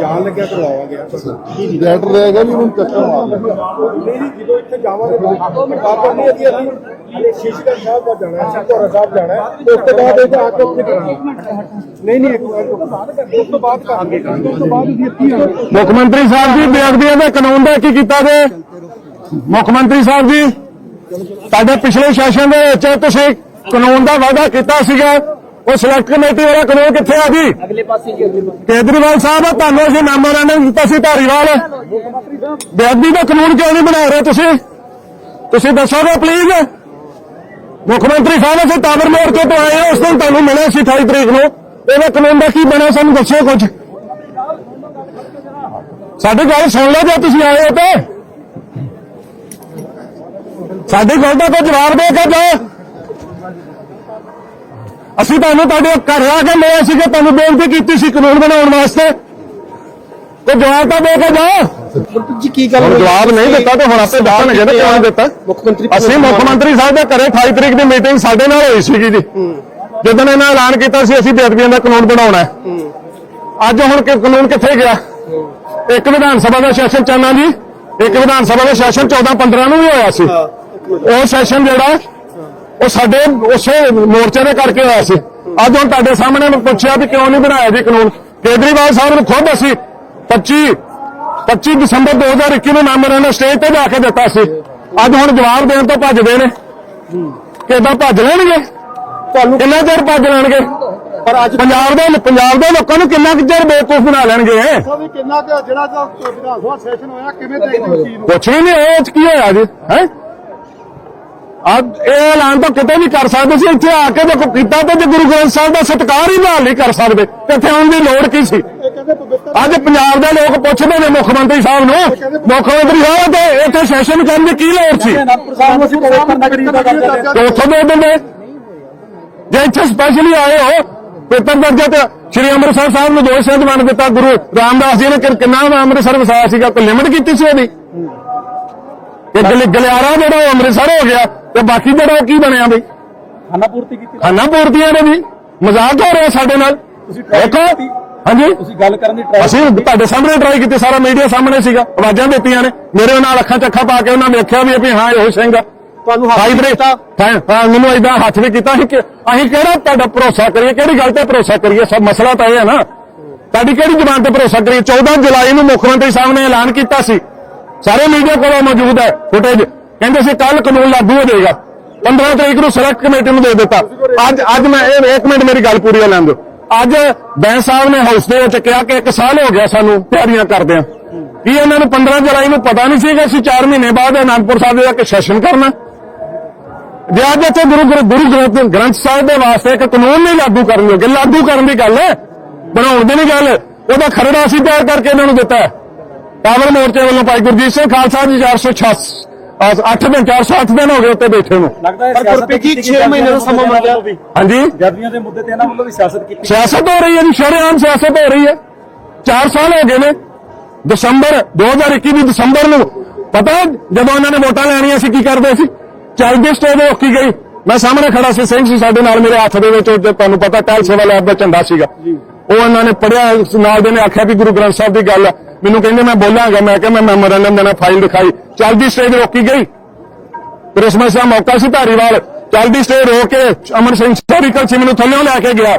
ਜਾਣ ਲੱਗਿਆ ਕਰਵਾਵਾਂਗੇ ਲੈਟਰ ਰਹੇਗਾ ਵੀ ਉਹਨੂੰ ਚੱਕਰ ਮਾਰ ਨਹੀਂ ਜਦੋਂ ਇੱਥੇ ਜਾਵਾਂਗੇ ਬਾਬਾ ਨਹੀਂ ਅਸੀਂ ਅਸੀਂ ਸ਼ੀਸ਼ਗੰਜ ਸਾਹਿਬ ਦਾ ਜਾਣਾ ਹੈ ਸਿੱਧੋਰਾ ਸਾਹਿਬ ਜਾਣਾ ਹੈ। ਉਸ ਤੋਂ ਬਾਅਦ ਇਹ ਆ ਕੇ ਉੱਥੇ ਨਹੀਂ ਨਹੀਂ ਇੱਕ ਮਿੰਟ ਉਸ ਤੋਂ ਬਾਅਦ ਕਰਾਂਗੇ। ਉਸ ਤੋਂ ਬਾਅਦ ਅਸੀਂ ਇੱਥੇ ਆਵਾਂਗੇ। ਮੁੱਖ ਮੰਤਰੀ ਸਾਹਿਬ ਜੀ ਬੇਅਦਬੀਆਂ ਦੇ ਕਾਨੂੰਨ ਦਾ ਕੀ ਕੀਤਾ ਜੇ? ਮੁੱਖ ਮੰਤਰੀ ਸਾਹਿਬ ਜੀ ਸਾਡੇ ਪਿਛਲੇ ਸੈਸ਼ਨ ਦੇ ਵਿੱਚ ਤੁਸੀਂ ਕਾਨੂੰਨ ਦਾ ਵਾਅਦਾ ਕੀਤਾ ਸੀਗਾ। ਉਹ ਸਿਲੈਕਟ ਕਮੇਟੀ ਵਾਲਾ ਕਾਨੂੰਨ ਕਿੱਥੇ ਆ ਜੀ? ਅਗਲੇ ਪਾਸੇ ਜੀ ਕੇਜਰੀਵਾਲ ਸਾਹਿਬ ਤੁਹਾਨੂੰ ਅਸੀਂ ਮੈਮੋਰੈਂਡਮ ਦਿੱਤਾ ਸੀ ਧਾਰੀਵਾਲ। ਬੇਅਦਬੀ ਦਾ ਕਾਨੂੰਨ ਕਿਉਂ ਨਹੀਂ ਬਣਾ ਰਹੇ ਤੁਸੀਂ? ਤੁਸੀਂ ਦੱਸੋਗੇ ਪਲੀਜ਼ ਮੁੱਖ ਮੰਤਰੀ ਸਾਹਿਬ ਅਸੀਂ ਟਾਵਰ ਮੋਰਚੇ ਤੋਂ ਆਏ ਹਾਂ ਉਸ ਦਿਨ ਤੁਹਾਨੂੰ ਮਿਲੇ ਸੀ 28 ਤਰੀਕ ਨੂੰ। ਇਹਦਾ ਕਾਨੂੰਨ ਦਾ ਕੀ ਬਣਿਆ ਸਾਨੂੰ ਦੱਸਿਓ ਕੁਝ। ਸਾਡੀ ਗੱਲ ਸੁਣ ਲਓ ਜੇ ਤੁਸੀਂ ਆਏ ਹੋ ਤੇ। ਸਾਡੀ ਗੱਲ ਦਾ ਕੋਈ ਜਵਾਬ ਦੇ ਕੇ ਜਾਓ। ਅਸੀਂ ਤੁਹਾਨੂੰ ਤੁਹਾਡੇ ਘਰ ਆ ਕੇ ਮਿਲੇ ਸੀ ਕਿ ਤੁਹਾਨੂੰ ਬੇਨਤੀ ਕੀਤੀ ਸੀ ਕਾਨੂੰਨ ਬਣਾਉਣ ਵਾਸਤੇ। ਤੇ ਜਵਾਬ ਤਾਂ ਦੇ ਕੇ ਜਾਓ। ਜੀ ਕੀ ਗੱਲ ਹੁਣ ਜਵਾਬ ਨਹੀਂ ਦਿੱਤਾ ਤੇ ਹੁਣ ਆਪੇ ਦੱਸਣਗੇ ਨਾ ਕਿਉਂ ਨਹੀਂ ਦਿੱਤਾ? ਮੁੱਖ ਮੰਤਰੀ ਅਸੀਂ ਮੁੱਖ ਮੰਤਰੀ ਸਾਹਿਬ ਦੇ ਘਰੇ 28 ਤਰੀਕ ਦੀ ਮੀਟਿੰਗ ਸਾਡੇ ਨਾਲ ਹੋਈ ਸੀਗੀ ਜੀ। ਜਦੋਂ ਇਹਨਾਂ ਐਲਾਨ ਕੀਤਾ ਸੀ ਅਸੀਂ ਬੇਅਦਬੀਆਂ ਦਾ ਕਾਨੂੰਨ ਬਣਾਉਣਾ ਹੈ। ਅੱਜ ਹੁਣ ਕਿ ਕਾਨੂੰਨ ਕਿੱਥੇ ਗਿਆ? ਇੱਕ ਵਿਧਾਨ ਸਭਾ ਦਾ ਸੈਸ਼ਨ ਚੱਲਣਾ ਜੀ। ਇੱਕ ਵਿਧਾਨ ਸਭਾ ਦਾ ਸੈਸ਼ਨ 14 15 ਨੂੰ ਵੀ ਹੋਇਆ ਸੀ। ਉਹ ਸੈਸ਼ਨ ਜਿਹੜਾ ਉਹ ਸਾਡੇ ਉਸੇ ਮੋਰਚੇ ਦੇ ਕਰਕੇ ਹੋਇਆ ਸੀ। ਅੱਜ ਹੁਣ ਤੁਹਾਡੇ ਸਾਹਮਣੇ ਨੂੰ ਪੁੱਛਿਆ ਵੀ ਕਿਉਂ ਨਹੀਂ ਬਣਾਇਆ ਜੀ ਕਾਨੂੰਨ। ਕੇਜਰੀਵਾਲ ਸਾਹਿਬ ਨੂੰ ਖੁਦ ਅਸੀਂ 25 25 ਦਸੰਬਰ 2021 ਨੂੰ ਮੈਮੋਰੈਂਡਮ ਸਟੇਜ ਤੇ ਜਾ ਕੇ ਦਿੱਤਾ ਸੀ। ਅੱਜ ਹੁਣ ਜਵਾਬ ਦੇਣ ਤੋਂ ਭੱਜਦੇ ਨੇ। ਕਿਦਾਂ ਭੱਜ ਲੈਣਗੇ? ਤੁਹਾਨੂੰ ਕਿੰਨਾ ਚਿਰ ਭੱਜ ਲੈਣਗੇ? ਪਰ ਅੱਜ ਪੰਜਾਬ ਦੇ ਪੰਜਾਬ ਦੇ ਲੋਕਾਂ ਨੂੰ ਕਿੰਨਾ ਚਿਰ ਬੇਵਕੂਫ ਬਣਾ ਲੈਣਗੇ? ਵੀ ਕਿੰਨਾ ਕੁ ਜਿਹੜਾ ਜੋ ਵਿਧਾਨ ਸਭਾ ਸੈਸ਼ਨ ਹੋਇਆ ਕਿਵੇਂ ਦੇਖਦੇ ਹੋ ਚੀਜ਼ ਨੂੰ? ਕੁਛ ਨਹੀਂ ਇਹ ਚ ਕੀ ਹੋਇਆ ਜੀ? ਹੈ? ਅੱਜ ਇਹ ਐਲਾਨ ਤਾਂ ਕਿਤੇ ਵੀ ਕਰ ਸਕਦੇ ਸੀ ਇੱਥੇ ਆ ਕੇ ਦੇਖੋ ਕੀਤਾ ਤੇ ਜੇ ਗੁਰੂ ਗ੍ਰੰਥ ਸਾਹਿਬ ਦਾ ਸਤਿਕਾਰ ਹੀ ਨਾਲ ਨਹੀਂ ਕਰ ਸਕਦੇ ਇੱਥੇ ਆਉਣ ਦੀ ਲੋੜ ਕੀ ਸੀ? ਅੱਜ ਪੰਜਾਬ ਦੇ ਲੋਕ ਪੁੱਛਦੇ ਨੇ ਮੁੱਖ ਮੰਤਰੀ ਸਾਹਿਬ ਨੂੰ ਮੁੱਖ ਮੰਤਰੀ ਸਾਹਿਬ ਤੇ ਇੱਥੇ ਸੈਸ਼ਨ ਕਰਨ ਦੀ ਕੀ ਲੋੜ ਸੀ? ਸਾਹਿਬ ਉੱਥੋਂ ਦੇ ਦਿੰਦੇ। ਜੇ ਇੱਥੇ ਸਪੈਸ਼ਲੀ ਆਏ ਹੋ ਪੇਪਰ ਦਰਜਾ ਤੇ ਸ਼੍ਰੀ ਅੰਮ੍ਰਿਤਸਰ ਸਾਹਿਬ ਨੂੰ ਦੋ ਸਿੰਘ ਬਣ ਦਿੱਤਾ ਗੁਰੂ ਰਾਮਦਾਸ ਜੀ ਨੇ ਕਿੰਨਾ ਅੰਮ੍ਰਿਤਸਰ ਵਸਾਇਆ ਸੀਗਾ ਕੋਈ ਲਿਮਟ ਕੀਤੀ ਸੀ ਉਹਦੀ? ਗਲ- ਗਲਿਆਰਾ ਜਿਹੜਾ ਅੰਮ੍ਰਿਤਸਰ ਹੋ ਗਿਆ ਤੇ ਬਾਕੀ ਜਿਹੜਾ ਕੀ ਬਣਿਆ ਬਈ? ਖਾਨਾ ਪੂਰਤੀ ਕੀਤੀ। ਖਾਨਾ ਪੂਰਤੀਆਂ ਦੇ ਵੀ। ਮਜ਼ਾਕ ਹੋ ਰਿਹਾ ਸਾਡੇ ਨਾਲ। ਦੇਖੋ। ਹਾਂਜੀ। ਤੁਸੀਂ ਗੱਲ ਕਰਨ ਦੀ try ਅਸੀਂ ਤੁਹਾਡੇ ਸਾਹਮਣੇ ਟਰਾਈ ਕੀਤੀ ਸਾਰਾ ਮੀਡੀਆ ਸਾਹਮਣੇ ਸੀਗਾ। ਆਵਾਜ਼ਾਂ ਦਿੱਤੀਆਂ ਨੇ। ਮੇਰੇ ਨਾਲ ਅੱਖਾਂ ਚੱਖਾਂ ਪਾ ਕੇ ਉਹਨਾਂ ਵੇਖਿਆ ਵੀ ਵੀ ਹਾਂ ਇਹੋ ਸਿੰਘ ਤੁਹਾਨੂੰ ਹੱਥ ਬ੍ਰੇਕ ਹਾਂ ਮੈਨੂੰ ਇਦਾਂ ਹੱਥ ਵੀ ਕੀਤਾ। ਅਸੀਂ ਕਿਹੜਾ ਤੁਹਾਡਾ ਭਰੋਸਾ ਕਰੀਏ? ਕਿਹੜੀ ਗੱਲ ਤੇ ਭਰੋਸਾ ਕਰੀਏ? ਸਭ ਮਸਲਾ ਤਾਂ ਇਹ ਹੈ ਨਾ। ਤੁਹਾਡੀ ਕਿਹੜੀ ਜ਼ਬਾਨ ਤੇ ਭਰੋਸਾ ਕਰੀਏ? 14 ਜੁਲਾਈ ਨੂੰ ਮੁੱਖ ਮੰਤਰੀ ਸਾਹਿਬ ਨੇ ਐਲਾਨ ਕੀਤਾ ਸੀ। ਸਾਰੇ ਮੀਡੀਆ ਕੋਲ ਮੌਜੂਦ ਹੈ ਫੁਟੇਜ ਕਹਿੰਦੇ ਸੀ ਕੱਲ ਕਾਨੂੰਨ ਲਾਗੂ ਹੋ ਜਾਏਗਾ। 15 ਤਰੀਕ ਨੂੰ ਸਿਲੈਕਟ ਕਮੇਟੀ ਨੂੰ ਦੇ ਦਿੱਤਾ। ਅੱਜ ਅੱਜ ਮੈਂ ਇਹ ਇੱਕ ਮਿੰਟ ਮੇਰੀ ਗੱਲ ਪੂਰੀ ਲੈਣ ਦਿਓ। ਅੱਜ ਬੈਂਸ ਸਾਹਿਬ ਨੇ ਹਾਊਸ ਦੇ ਵਿੱਚ ਕਿਹਾ ਕਿ ਇੱਕ ਸਾਲ ਹੋ ਗਿਆ ਸਾਨੂੰ ਤਿਆਰੀਆਂ ਕਰਦਿਆਂ। ਕੀ ਇਹਨਾਂ ਨੂੰ 15 ਜੁਲਾਈ ਨੂੰ ਪਤਾ ਨਹੀਂ ਸੀ ਕਿ ਅਸੀਂ 4 ਮਹੀਨੇ ਬਾਅਦ ਅਨੰਦਪੁਰ ਸਾਹਿਬ ਦਾ ਇੱਕ ਸੈਸ਼ਨ ਕਰਨਾ? ਜੇ ਅੱਜ ਇੱਥੇ ਗੁਰੂ ਗੁਰੂ ਗ੍ਰੰਥ ਸਾਹਿਬ ਦੇ ਵਾਸਤੇ ਇੱਕ ਕਾਨੂੰਨ ਨਹੀਂ ਲਾਗੂ ਕਰਨ ਜੋਗੇ, ਲਾਗੂ ਕਰਨ ਦੀ ਗੱਲ ਬਣਾਉਣ ਦੀ ਨਹੀਂ ਗੱਲ। ਉਹਦਾ ਖਰੜਾ ਅਸੀਂ ਤਿਆਰ ਕਰਕੇ ਇਹਨਾਂ ਨੂੰ ਦਿੱਤਾ ਪਾਵਰ ਮੋਰਚੇ ਵੱਲੋਂ ਭਾਈ ਗੁਰਜੀਤ ਸਿੰਘ ਖਾਲਸਾ ਜੀ 406 8 ਦਿਨ 408 ਦਿਨ ਹੋ ਗਏ ਉੱਤੇ ਬੈਠੇ ਨੂੰ। ਲੱਗਦਾ ਹੈ ਗੁਰਪ੍ਰੀਤ ਜੀ 6 ਮਹੀਨੇ ਦਾ ਸਮਾਂ ਮਿਲ ਗਿਆ ਹਾਂਜੀ। ਜਰਦੀਆਂ ਦੇ ਮੁੱਦੇ ਤੇ ਇਹਨਾਂ ਵੱਲੋਂ ਵੀ ਸਿਆਸਤ ਕੀਤੀ ਸਿਆਸਤ ਹੋ ਰਹੀ ਹੈ ਜੀ ਸ਼ਰੇਆਮ ਸਿਆਸਤ ਹੋ ਰਹੀ ਹੈ। 4 ਸਾਲ ਹੋ ਗਏ ਨੇ। ਦਸੰਬਰ 2021 ਦੀ ਦਸੰਬਰ ਨੂੰ ਪਤਾ ਜਦੋਂ ਉਹਨਾਂ ਨੇ ਵੋਟਾਂ ਲੈਣੀਆਂ ਸੀ ਕੀ ਕਰਦੇ ਸੀ? ਚੱਲਦੀ ਸਟੇ ਦੇ ਰੋਕੀ ਗਈ ਮੈਂ ਸਾਹਮਣੇ ਖੜਾ ਸੀ ਸਿੰਘ ਸੀ ਸਾਡੇ ਨਾਲ ਮੇਰੇ ਹੱਥ ਦੇ ਵਿੱਚ ਤੁਹਾਨੂੰ ਪਤਾ ਟੈਲ ਸੇਵਾ ਲੈਬ ਦਾ ਝੰਡਾ ਸੀਗਾ। ਉਹ ਇਹਨਾਂ ਨੇ ਪੜਿਆ ਨਾਲ ਦੇ ਨੇ ਆਖਿਆ ਵੀ ਗੁਰੂ ਗ੍ਰੰਥ ਸਾਹਿਬ ਦੀ ਗੱਲ ਹੈ ਮੈਨੂੰ ਕਹਿੰਦੇ ਮੈਂ ਬੋਲਾਂਗਾ ਮੈਂ ਕਿਹਾ ਮੈਂ ਮੈਮੋਰੈਂਡਮ ਦੇਣਾ ਫਾਈਲ ਦਿਖਾਈ। ਚੱਲਦੀ ਸਟੇਜ ਰੋਕੀ ਗਈ। ਕ੍ਰਿਸਮਸ ਦਾ ਮੌਕਾ ਸੀ ਧਾਰੀਵਾਲ। ਚੱਲਦੀ ਸਟੇਜ ਰੋਕ ਕੇ ਅਮਨ ਸਿੰਘ ਹਿਸਟੋਰੀਕਲ ਸੀ ਮੈਨੂੰ ਥੱਲੇੋਂ ਲੈ ਕੇ ਗਿਆ।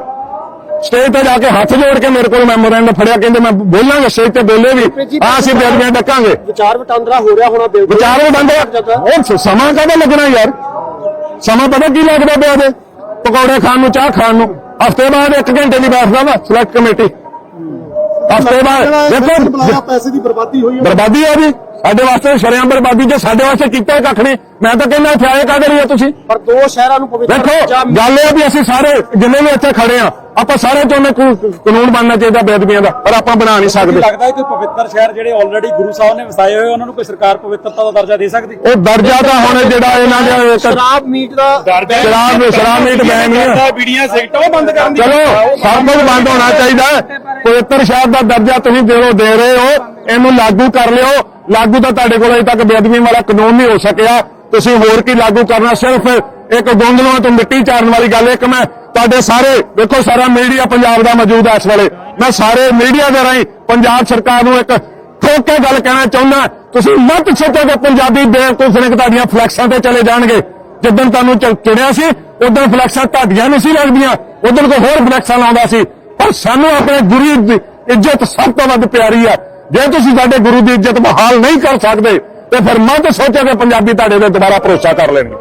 ਸਟੇਜ ਤੇ ਜਾ ਕੇ ਹੱਥ ਜੋੜ ਕੇ ਮੇਰੇ ਕੋਲ ਮੈਮੋਰੈਂਡਮ ਫੜਿਆ ਕਹਿੰਦੇ ਮੈਂ ਬੋਲਾਂਗਾ ਸਟੇਜ ਤੇ ਬੋਲੇ ਵੀ ਆ ਅਸੀਂ ਬੇਅਦਬੀਆਂ ਡੱਕਾਂਗੇ। ਵਿਚਾਰ ਵਟਾਂਦਰਾ ਹੋ ਰਿਹਾ ਹੋਣਾ ਬਿਲਕੁਲ ਵਿਚਾਰ ਬੰਦੇ ਉਹ ਸਮਾਂ ਕਦੋਂ ਲੱਗਣਾ ਯਾਰ? ਸਮਾਂ ਪਤਾ ਕੀ ਲੱਗਦਾ ਪਿਆ ਦੇ ਪਕੌੜੇ ਖਾਣ ਨੂੰ ਚਾਹ ਖਾਣ ਨੂੰ। ਹਫ਼ਤੇ ਬਾਅਦ 1 ਘੰਟੇ ਦੀ ਬੈਠਦਾ ਵਾ ਸਿਲੈਕਟ ਕਮੇਟੀ ਹਫ਼ਤੇ ਬਾਅਦ ਦੇਖੋ ਪੈਸੇ ਦੀ ਬਰਬਾਦੀ ਹੋਈ ਬਰਬਾਦੀ ਆ ਜੀ ਸਾਡੇ ਵਾਸਤੇ ਸ਼ਰਿਆਂ ਬਰਬਾਦੀ ਜੇ ਸਾਡੇ ਵਾਸਤੇ ਕੀਤਾ ਹੀ ਕੱਖ ਨਹੀਂ ਮੈਂ ਤਾਂ ਕਹਿੰਦਾ ਇੱਥੇ ਆਏ ਕਾਹਦੇ ਲਈ ਤੁਸੀਂ? ਪਰ ਦੋ ਸ਼ਹਿਰਾਂ ਨੂੰ ਪਵਿੱਤਰ ਦੇਖੋ ਗੱਲ ਇਹ ਵੀ ਅਸੀਂ ਸਾਰੇ ਜਿੰਨੇ ਵੀ ਇੱਥੇ ਖੜੇ ਆ ਆਪਾਂ ਸਾਰੇ ਚਾਹੁੰਦੇ ਕੋ- ਕਾਨੂੰਨ ਬਣਨਾ ਚਾਹੀਦਾ ਬੇਦਬੀਆਂ ਦਾ ਪਰ ਆਪਾਂ ਬਣਾ ਨਹੀਂ ਸਕਦੇ। ਲੱਗਦਾ ਹੈ ਕਿ ਪਵਿੱਤਰ ਸ਼ਹਿਰ ਜਿਹੜੇ ਆਲਰੇਡੀ ਗੁਰੂ ਸਾਹਿਬ ਨੇ ਵਸਾਏ ਹੋਏ ਉਹਨਾਂ ਨੂੰ ਕੋਈ ਸਰਕਾਰ ਪਵਿੱਤਰਤਾ ਦਾ ਦਰਜਾ ਦੇ ਸਕਦੀ? ਉਹ ਦਰਜਾ ਤਾਂ ਹੁਣ ਜਿਹੜਾ ਇਹਨਾਂ ਦੇ ਸ਼ਰਾਬ ਮੀਟ ਦਾ ਸ਼ਰਾਬ ਸ਼ਰਾਬ ਮੀਟ ਬੈਨ ਨਹੀਂ ਬੀੜੀਆਂ ਸਿਗਰਟਾਂ ਉਹ ਬੰਦ ਕਰਨ ਦੀ ਚਲੋ ਸਭ ਕੁਝ ਬੰਦ ਹੋਣਾ ਚਾਹੀਦਾ। ਪਵਿੱਤਰ ਸ਼ਹਿਰ ਦਾ ਦਰਜਾ ਤੁਸੀਂ ਦਿਲੋਂ ਦੇ ਰਹੇ ਹੋ ਇਹਨੂੰ ਲਾਗੂ ਕਰ ਲਿਓ। ਲਾਗੂ ਤਾਂ ਤੁਹਾਡੇ ਕੋਲ ਅਜੇ ਤੱਕ ਬੇਅਦਬੀ ਵਾਲਾ ਕਾਨੂੰਨ ਨਹੀਂ ਹੋ ਸਕਿਆ। ਤੁਸੀਂ ਹੋਰ ਕੀ ਲਾਗੂ ਕਰਨਾ ਸਿਰਫ ਇੱਕ ਗੋਂਗਲੂਆਂ ਤੋਂ ਮਿੱਟੀ ਚਾਰਨ ਵਾਲੀ ਗੱਲ ਇੱਕ ਮੈਂ ਤੁਹਾਡੇ ਸਾਰੇ ਦੇਖੋ ਸਾਰਾ ਮੀਡੀਆ ਪੰਜਾਬ ਦਾ ਮੌਜੂਦ ਹੈ ਇਸ ਵੇਲੇ। ਮੈਂ ਸਾਰੇ ਮੀਡੀਆ ਦੇ ਰਾਹੀਂ ਪੰਜਾਬ ਸਰਕਾਰ ਨੂੰ ਇੱਕ ਠੋਕ ਕੇ ਗੱਲ ਕਹਿਣਾ ਚਾਹੁੰਦਾ। ਤੁਸੀਂ ਮਤ ਸੋਚੋ ਕਿ ਪੰਜਾਬੀ ਬੇਵਕੂਫ ਨੇ ਤੁਹਾਡੀਆਂ ਫਲੈਕਸਾਂ ਤੇ ਚਲੇ ਜਾਣਗੇ। ਜਿੱਦਣ ਤੁਹਾਨੂੰ ਚ- ਚੁਣਿਆ ਸੀ, ਉਦੋਂ ਫਲੈਕਸਾਂ ਤੁਹਾਡੀਆਂ ਨਹੀਂ ਸੀ ਲੱਗਦੀਆਂ। ਉਦੋਂ ਕੋਈ ਹੋਰ ਫਲੈਕਸਾਂ ਲਾਉਂਦਾ ਸੀ। ਪਰ ਸਾਨੂੰ ਆਪਣੇ ਗੁਰੂ ਦੀ ਇੱਜ਼ਤ ਸਭ ਤੋਂ ਵੱਧ ਪਿਆਰੀ ਹੈ। ਜੇ ਤੁਸੀਂ ਸਾਡੇ ਗੁਰੂ ਦੀ ਇੱਜ਼ਤ ਬਹਾਲ ਨਹੀਂ ਕਰ ਸਕਦੇ ਤੇ ਫਿਰ ਮਤ ਸੋਚਿਆ ਕਿ ਪੰਜਾਬੀ ਤੁਹਾਡੇ ਤੇ ਦੁਬਾਰਾ ਭਰੋਸਾ ਕਰ ਲੈਣਗੇ